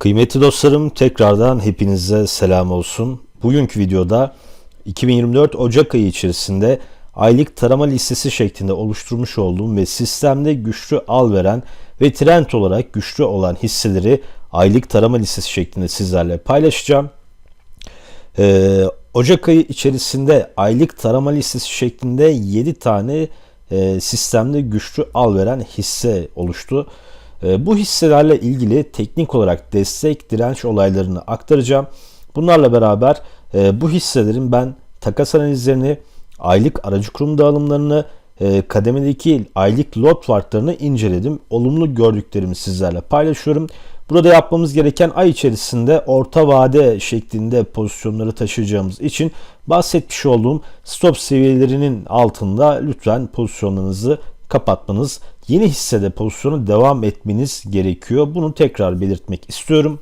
Kıymetli dostlarım tekrardan hepinize selam olsun. Bugünkü videoda 2024 Ocak ayı içerisinde aylık tarama listesi şeklinde oluşturmuş olduğum ve sistemde güçlü al veren ve trend olarak güçlü olan hisseleri aylık tarama listesi şeklinde sizlerle paylaşacağım. Ee, Ocak ayı içerisinde aylık tarama listesi şeklinde 7 tane e, sistemde güçlü al veren hisse oluştu. E, bu hisselerle ilgili teknik olarak destek direnç olaylarını aktaracağım. Bunlarla beraber e, bu hisselerin ben takas analizlerini, aylık aracı kurum dağılımlarını, e, kademedeki aylık lot farklarını inceledim. Olumlu gördüklerimi sizlerle paylaşıyorum. Burada yapmamız gereken ay içerisinde orta vade şeklinde pozisyonları taşıyacağımız için bahsetmiş olduğum stop seviyelerinin altında lütfen pozisyonlarınızı kapatmanız, yeni hissede pozisyonu devam etmeniz gerekiyor. Bunu tekrar belirtmek istiyorum.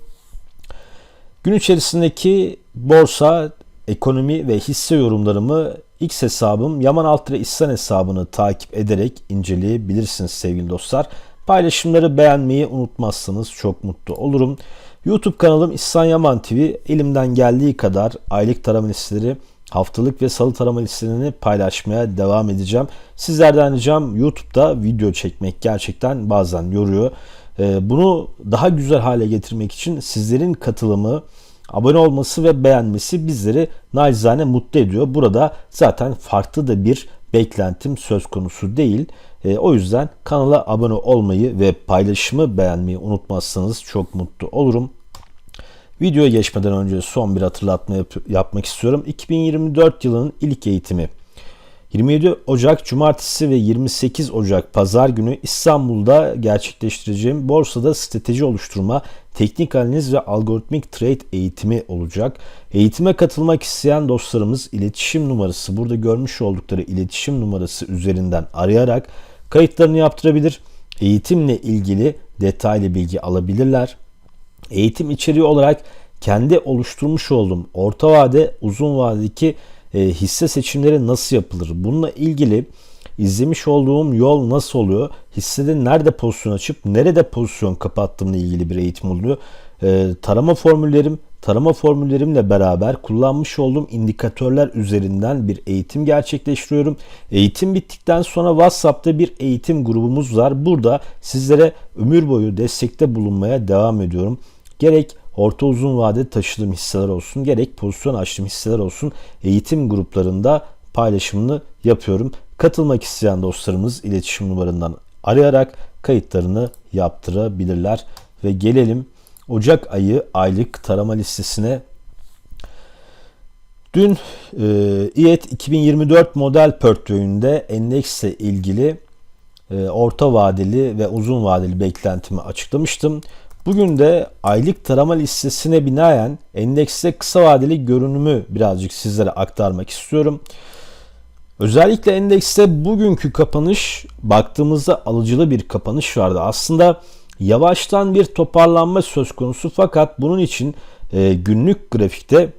Gün içerisindeki borsa, ekonomi ve hisse yorumlarımı X hesabım Yaman Altıra İhsan hesabını takip ederek inceleyebilirsiniz sevgili dostlar. Paylaşımları beğenmeyi unutmazsanız çok mutlu olurum. YouTube kanalım İhsan Yaman TV elimden geldiği kadar aylık tarama listeleri haftalık ve salı tarama listelerini paylaşmaya devam edeceğim. Sizlerden ricam YouTube'da video çekmek gerçekten bazen yoruyor. Ee, bunu daha güzel hale getirmek için sizlerin katılımı, abone olması ve beğenmesi bizleri nacizane mutlu ediyor. Burada zaten farklı da bir beklentim söz konusu değil. E, o yüzden kanala abone olmayı ve paylaşımı beğenmeyi unutmazsanız çok mutlu olurum. Videoya geçmeden önce son bir hatırlatma yap- yapmak istiyorum. 2024 yılının ilk eğitimi 27 Ocak Cumartesi ve 28 Ocak Pazar günü İstanbul'da gerçekleştireceğim borsada strateji oluşturma, teknik analiz ve algoritmik trade eğitimi olacak. Eğitime katılmak isteyen dostlarımız iletişim numarası burada görmüş oldukları iletişim numarası üzerinden arayarak kayıtlarını yaptırabilir. Eğitimle ilgili detaylı bilgi alabilirler. Eğitim içeriği olarak kendi oluşturmuş olduğum orta vade, uzun vadedeki e, hisse seçimleri nasıl yapılır? Bununla ilgili izlemiş olduğum yol nasıl oluyor? Hissede nerede pozisyon açıp nerede pozisyon kapattığımla ilgili bir eğitim oluyor. E, tarama formüllerim, tarama formüllerimle beraber kullanmış olduğum indikatörler üzerinden bir eğitim gerçekleştiriyorum. Eğitim bittikten sonra WhatsApp'ta bir eğitim grubumuz var. Burada sizlere ömür boyu destekte bulunmaya devam ediyorum. Gerek orta uzun vade taşıdığım hisseler olsun gerek pozisyon açtığım hisseler olsun eğitim gruplarında paylaşımını yapıyorum. Katılmak isteyen dostlarımız iletişim numaraından arayarak kayıtlarını yaptırabilirler. Ve gelelim Ocak ayı aylık tarama listesine. Dün e, İET 2024 model portföyünde endeksle ilgili e, orta vadeli ve uzun vadeli beklentimi açıklamıştım. Bugün de aylık tarama listesine binaen endekste kısa vadeli görünümü birazcık sizlere aktarmak istiyorum. Özellikle endekste bugünkü kapanış baktığımızda alıcılı bir kapanış vardı. Aslında yavaştan bir toparlanma söz konusu fakat bunun için e, günlük grafikte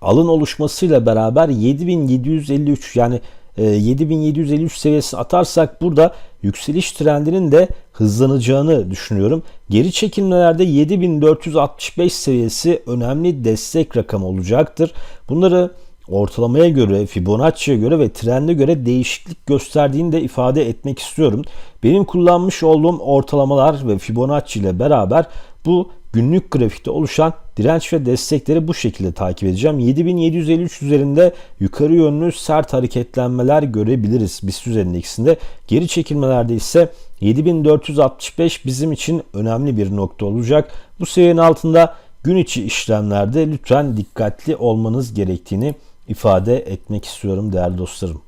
alın oluşmasıyla beraber 7753 yani 7753 e, seviyesini atarsak burada yükseliş trendinin de hızlanacağını düşünüyorum. Geri çekilmelerde 7465 seviyesi önemli destek rakamı olacaktır. Bunları ortalamaya göre, Fibonacci'ye göre ve trende göre değişiklik gösterdiğini de ifade etmek istiyorum. Benim kullanmış olduğum ortalamalar ve Fibonacci ile beraber bu günlük grafikte oluşan direnç ve destekleri bu şekilde takip edeceğim. 7753 üzerinde yukarı yönlü sert hareketlenmeler görebiliriz BIST endeksinde. Geri çekilmelerde ise 7465 bizim için önemli bir nokta olacak. Bu seviyenin altında gün içi işlemlerde lütfen dikkatli olmanız gerektiğini ifade etmek istiyorum değerli dostlarım.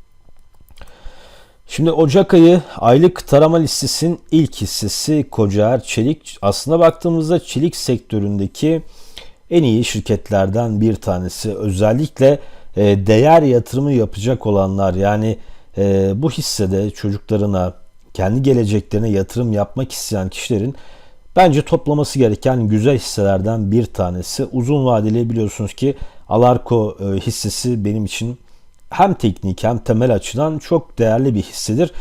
Şimdi Ocak ayı aylık tarama listesinin ilk hissesi Kocaer Çelik. Aslında baktığımızda çelik sektöründeki en iyi şirketlerden bir tanesi. Özellikle e, değer yatırımı yapacak olanlar yani e, bu hissede çocuklarına, kendi geleceklerine yatırım yapmak isteyen kişilerin bence toplaması gereken güzel hisselerden bir tanesi. Uzun vadeli biliyorsunuz ki Alarko e, hissesi benim için hem teknik hem temel açıdan çok değerli bir hissedir.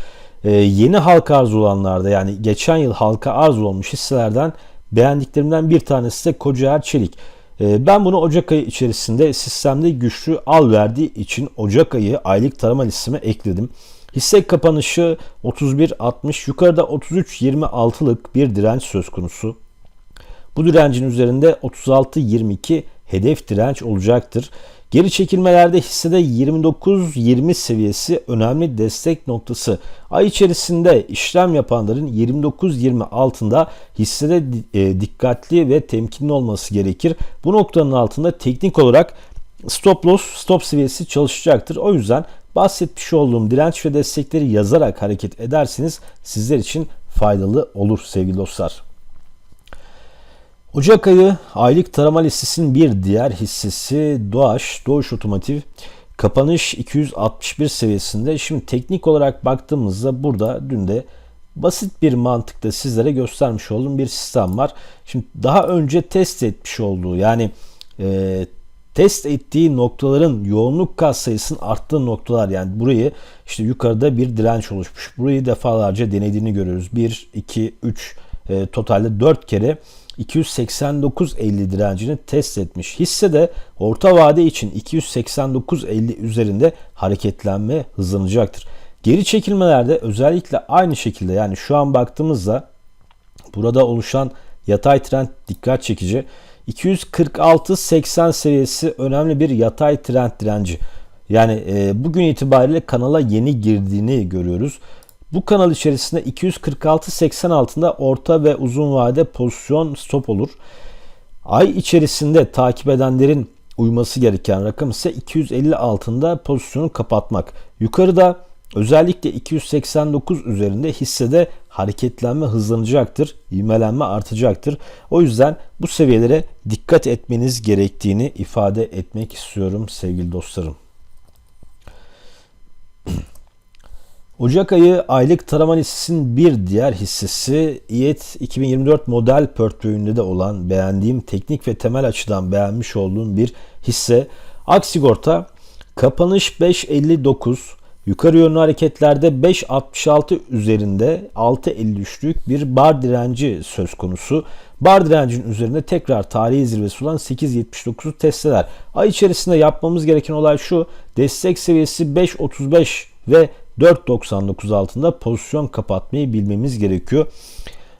Ee, yeni halka arz olanlarda yani geçen yıl halka arz olmuş hisselerden beğendiklerimden bir tanesi de Kocaer Çelik. Ee, ben bunu Ocak ayı içerisinde sistemde güçlü al verdiği için Ocak ayı aylık tarama listeme ekledim. Hisse kapanışı 31.60 yukarıda 33.26'lık bir direnç söz konusu. Bu direncin üzerinde 36.22 hedef direnç olacaktır. Geri çekilmelerde hissede 29-20 seviyesi önemli destek noktası. Ay içerisinde işlem yapanların 29-20 altında hissede e, dikkatli ve temkinli olması gerekir. Bu noktanın altında teknik olarak stop loss, stop seviyesi çalışacaktır. O yüzden bahsetmiş olduğum direnç ve destekleri yazarak hareket ederseniz sizler için faydalı olur sevgili dostlar. Ocak ayı aylık tarama listesinin bir diğer hissesi Doğaş, Doğuş Otomotiv. Kapanış 261 seviyesinde. Şimdi teknik olarak baktığımızda burada dün de basit bir mantıkta sizlere göstermiş olduğum bir sistem var. Şimdi daha önce test etmiş olduğu yani e, test ettiği noktaların yoğunluk kat sayısının arttığı noktalar yani burayı işte yukarıda bir direnç oluşmuş. Burayı defalarca denediğini görüyoruz. 1, 2, 3 e, totalde 4 kere 289.50 direncini test etmiş. Hisse de orta vade için 289.50 üzerinde hareketlenme hızlanacaktır. Geri çekilmelerde özellikle aynı şekilde yani şu an baktığımızda burada oluşan yatay trend dikkat çekici. 246.80 seviyesi önemli bir yatay trend direnci. Yani e, bugün itibariyle kanala yeni girdiğini görüyoruz. Bu kanal içerisinde 246.80 altında orta ve uzun vade pozisyon stop olur. Ay içerisinde takip edenlerin uyması gereken rakam ise 250 altında pozisyonu kapatmak. Yukarıda özellikle 289 üzerinde hissede hareketlenme hızlanacaktır, ivmelenme artacaktır. O yüzden bu seviyelere dikkat etmeniz gerektiğini ifade etmek istiyorum sevgili dostlarım. Ocak ayı aylık tarama listesinin bir diğer hissesi İET 2024 model portföyünde de olan beğendiğim teknik ve temel açıdan beğenmiş olduğum bir hisse. Aksigorta kapanış 5.59 yukarı yönlü hareketlerde 5.66 üzerinde 6.53'lük bir bar direnci söz konusu. Bar direncin üzerinde tekrar tarihi zirvesi olan 8.79'u testeler. Ay içerisinde yapmamız gereken olay şu. Destek seviyesi 5.35 ve 4.99 altında pozisyon kapatmayı bilmemiz gerekiyor.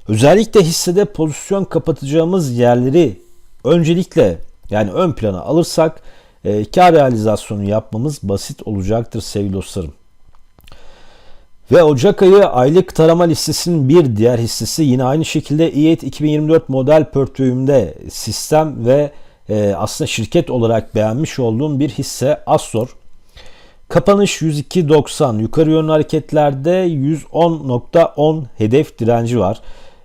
Özellikle hissede pozisyon kapatacağımız yerleri öncelikle yani ön plana alırsak e, kar realizasyonu yapmamız basit olacaktır sevgili dostlarım. Ve Ocak ayı aylık tarama listesinin bir diğer hissesi yine aynı şekilde İET 2024 model portföyümde sistem ve e, aslında şirket olarak beğenmiş olduğum bir hisse Astor. Kapanış 102.90 yukarı yönlü hareketlerde 110.10 hedef direnci var.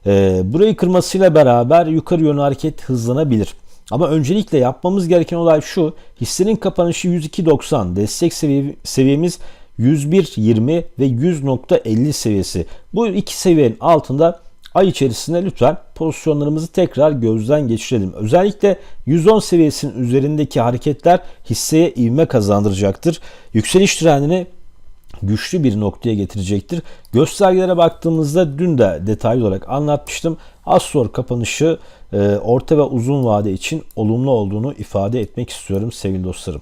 Ee, burayı kırmasıyla beraber yukarı yönlü hareket hızlanabilir. Ama öncelikle yapmamız gereken olay şu. Hissenin kapanışı 102.90 destek seviye, seviyemiz 101.20 ve 100.50 seviyesi. Bu iki seviyenin altında ay içerisinde lütfen pozisyonlarımızı tekrar gözden geçirelim. Özellikle 110 seviyesinin üzerindeki hareketler hisseye ivme kazandıracaktır. Yükseliş trendini güçlü bir noktaya getirecektir. Göstergelere baktığımızda dün de detaylı olarak anlatmıştım. Sonra kapanışı e, orta ve uzun vade için olumlu olduğunu ifade etmek istiyorum sevgili dostlarım.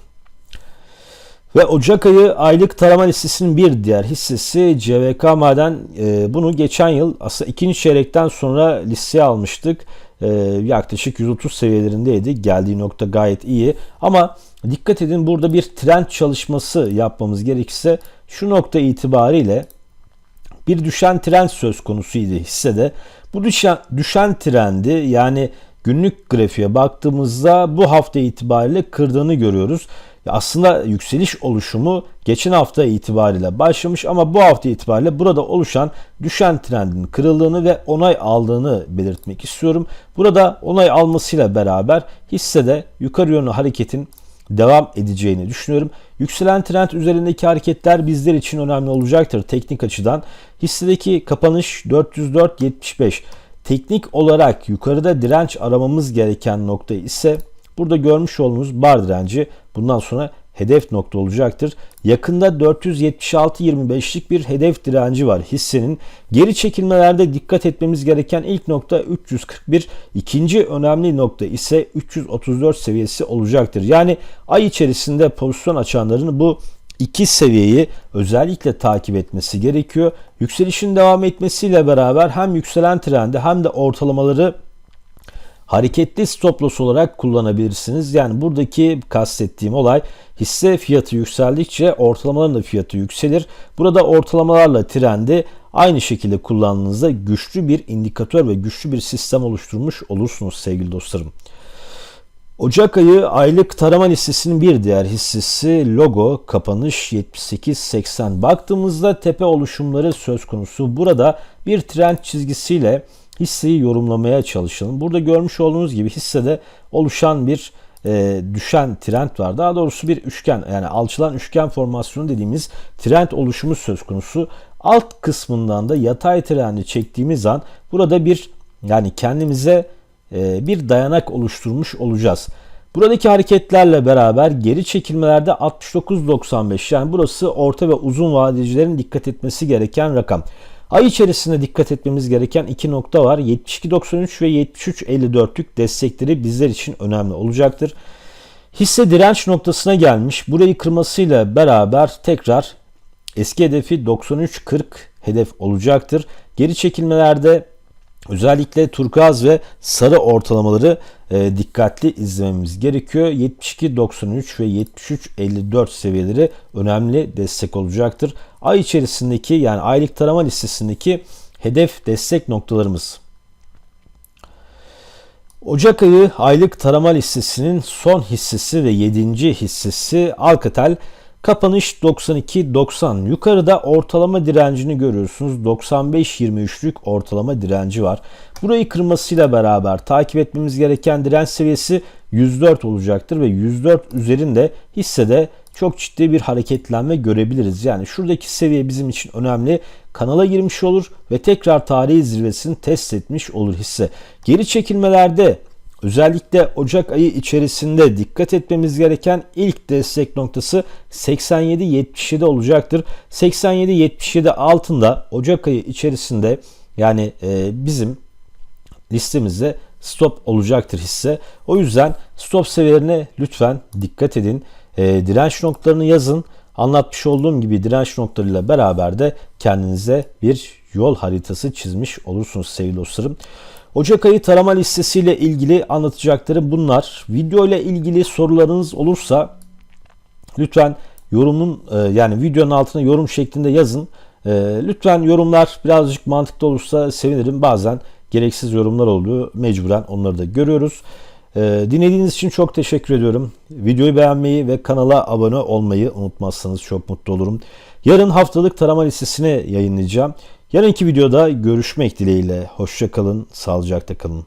Ve Ocak ayı aylık tarama listesinin bir diğer hissesi CVK Maden. E, bunu geçen yıl aslında ikinci çeyrekten sonra listeye almıştık. E, yaklaşık 130 seviyelerindeydi. Geldiği nokta gayet iyi. Ama dikkat edin burada bir trend çalışması yapmamız gerekirse şu nokta itibariyle bir düşen trend söz konusuydu hissede. Bu düşen, düşen trendi yani günlük grafiğe baktığımızda bu hafta itibariyle kırdığını görüyoruz aslında yükseliş oluşumu geçen hafta itibariyle başlamış ama bu hafta itibariyle burada oluşan düşen trendin kırıldığını ve onay aldığını belirtmek istiyorum. Burada onay almasıyla beraber hissede yukarı yönlü hareketin devam edeceğini düşünüyorum. Yükselen trend üzerindeki hareketler bizler için önemli olacaktır teknik açıdan. Hissedeki kapanış 404.75. Teknik olarak yukarıda direnç aramamız gereken nokta ise Burada görmüş olduğunuz bar direnci bundan sonra hedef nokta olacaktır. Yakında 476.25'lik bir hedef direnci var hissenin. Geri çekilmelerde dikkat etmemiz gereken ilk nokta 341. İkinci önemli nokta ise 334 seviyesi olacaktır. Yani ay içerisinde pozisyon açanların bu iki seviyeyi özellikle takip etmesi gerekiyor. Yükselişin devam etmesiyle beraber hem yükselen trendi hem de ortalamaları hareketli stop loss olarak kullanabilirsiniz. Yani buradaki kastettiğim olay hisse fiyatı yükseldikçe ortalamaların da fiyatı yükselir. Burada ortalamalarla trendi aynı şekilde kullandığınızda güçlü bir indikatör ve güçlü bir sistem oluşturmuş olursunuz sevgili dostlarım. Ocak ayı aylık tarama listesinin bir diğer hissesi logo kapanış 78.80. Baktığımızda tepe oluşumları söz konusu. Burada bir trend çizgisiyle hisseyi yorumlamaya çalışalım. Burada görmüş olduğunuz gibi hissede oluşan bir e, düşen trend var. Daha doğrusu bir üçgen yani alçılan üçgen formasyonu dediğimiz trend oluşumu söz konusu. Alt kısmından da yatay trendi çektiğimiz an burada bir yani kendimize e, bir dayanak oluşturmuş olacağız. Buradaki hareketlerle beraber geri çekilmelerde 69.95 yani burası orta ve uzun vadecilerin dikkat etmesi gereken rakam. Ay içerisinde dikkat etmemiz gereken iki nokta var. 72.93 ve 73.54'lük destekleri bizler için önemli olacaktır. Hisse direnç noktasına gelmiş. Burayı kırmasıyla beraber tekrar eski hedefi 93.40 hedef olacaktır. Geri çekilmelerde Özellikle turkuaz ve sarı ortalamaları e, dikkatli izlememiz gerekiyor. 72.93 ve 73.54 seviyeleri önemli destek olacaktır. Ay içerisindeki yani aylık tarama listesindeki hedef destek noktalarımız. Ocak ayı aylık tarama listesinin son hissesi ve 7. hissesi Alcatel Kapanış 92-90. Yukarıda ortalama direncini görüyorsunuz. 95-23'lük ortalama direnci var. Burayı kırmasıyla beraber takip etmemiz gereken direnç seviyesi 104 olacaktır ve 104 üzerinde hissede çok ciddi bir hareketlenme görebiliriz. Yani şuradaki seviye bizim için önemli. Kanala girmiş olur ve tekrar tarihi zirvesini test etmiş olur hisse. Geri çekilmelerde Özellikle Ocak ayı içerisinde dikkat etmemiz gereken ilk destek noktası 87-77 olacaktır. 87-77 altında Ocak ayı içerisinde yani e, bizim listemizde stop olacaktır hisse. O yüzden stop seviyelerine lütfen dikkat edin. E, direnç noktalarını yazın. Anlatmış olduğum gibi direnç noktalarıyla beraber de kendinize bir yol haritası çizmiş olursunuz sevgili dostlarım. Ocak ayı tarama listesiyle ilgili anlatacakları bunlar. Video ile ilgili sorularınız olursa lütfen yorumun e, yani videonun altına yorum şeklinde yazın. E, lütfen yorumlar birazcık mantıklı olursa sevinirim. Bazen gereksiz yorumlar oluyor. Mecburen onları da görüyoruz. E, dinlediğiniz için çok teşekkür ediyorum. Videoyu beğenmeyi ve kanala abone olmayı unutmazsanız çok mutlu olurum. Yarın haftalık tarama listesini yayınlayacağım. Yarınki videoda görüşmek dileğiyle. Hoşçakalın, sağlıcakla kalın.